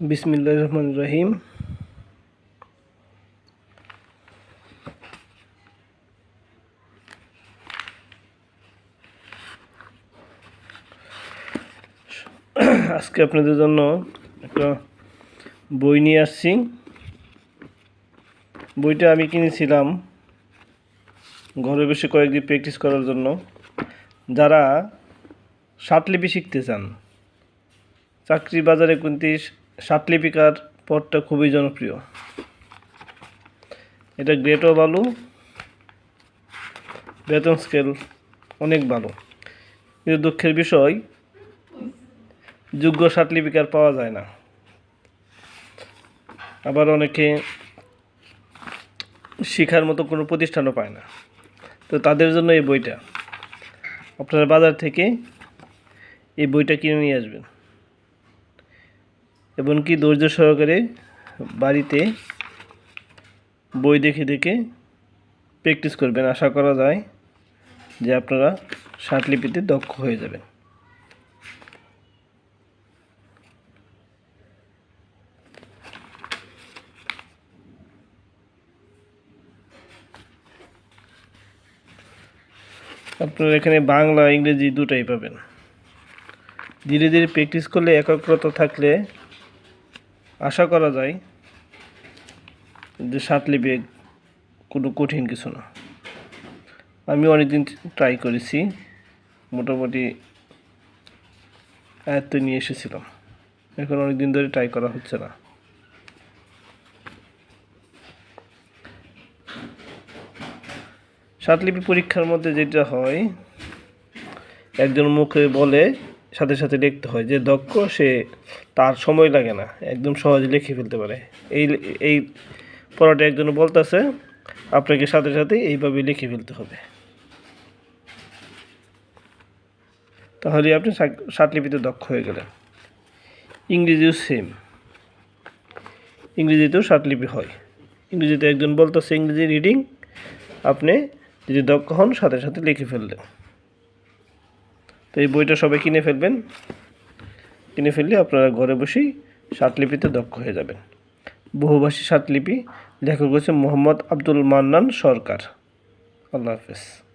বিসমিল্লাহ রহমান রহিম আজকে আপনাদের জন্য একটা বই নিয়ে আসছি। বইটা আমি কিনেছিলাম ঘরে বসে কয়েকদিন প্র্যাকটিস করার জন্য। যারা ষাটলিপি শিখতে চান চাকরি বাজারে কিন্তু ষাটলিপিকার পদটা খুবই জনপ্রিয়। এটা গ্রেটও ভালো বেতন স্কেল অনেক ভালো কিন্তু দুঃখের বিষয়, যোগ্য ষাটলিপিকার পাওয়া যায় না। আবার অনেকে শিখার মতো কোনো প্রতিষ্ঠানও পায় না। তো তাদের জন্য এই বইটা। আপনারা বাজার থেকে এই বইটা কিনে নিয়ে আসবেন। এবং কি ধৈর্য সহকারে বাড়িতে বই দেখে দেখে প্র্যাকটিস করবেন। আশা করা যায় যে আপনারা ষাটলিপিতে দক্ষ হয়ে যাবেন। আপনারা এখানে বাংলা, ইংরেজি দুটাই পাবেন। ধীরে ধীরে প্র্যাকটিস করলে একাগ্রতা থাকলে আশা করা যায় যে সাতলিপি কোনো কঠিন কিছু না। আমি অনেকদিন ট্রাই করেছি, মোটামুটি আয়ত্ত নিয়ে এসেছিলাম। এখন অনেক দিন ধরে ট্রাই করা হচ্ছে না। সাতলিপি পরীক্ষার মধ্যে যেটা হয়, একজন মুখে বলে সাথে সাথে লিখতে হয় যে দক্ষ, সে তার সময় লাগে না, একদম সহজে লিখে ফেলতে পারে। এই এই পড়াটা একজন বলতেছে, আপনাকে সাথে সাথে এইভাবে লিখে ফেলতে হবে। তাহলে আপনি ষাটলিপিতে দক্ষ হয়ে গেলেন। ইংরেজিও সেম ইংরেজিতেও ষাটলিপি হয়। ইংরেজিতে একজন বলতেছে, ইংরেজি রিডিং আপনি যদি দক্ষ হন, সাথে সাথে লিখে ফেললেন। তো এই বইটা সবাই কিনে ফেলবেন। কিনে ফেললে আপনারা ঘরে বসেই লিপিতে দক্ষ হয়ে যাবেন। বহুভাষী লিপি লেখক হচ্ছে মোহাম্মদ আব্দুল মান্নান সরকার। আল্লাহ হাফেজ।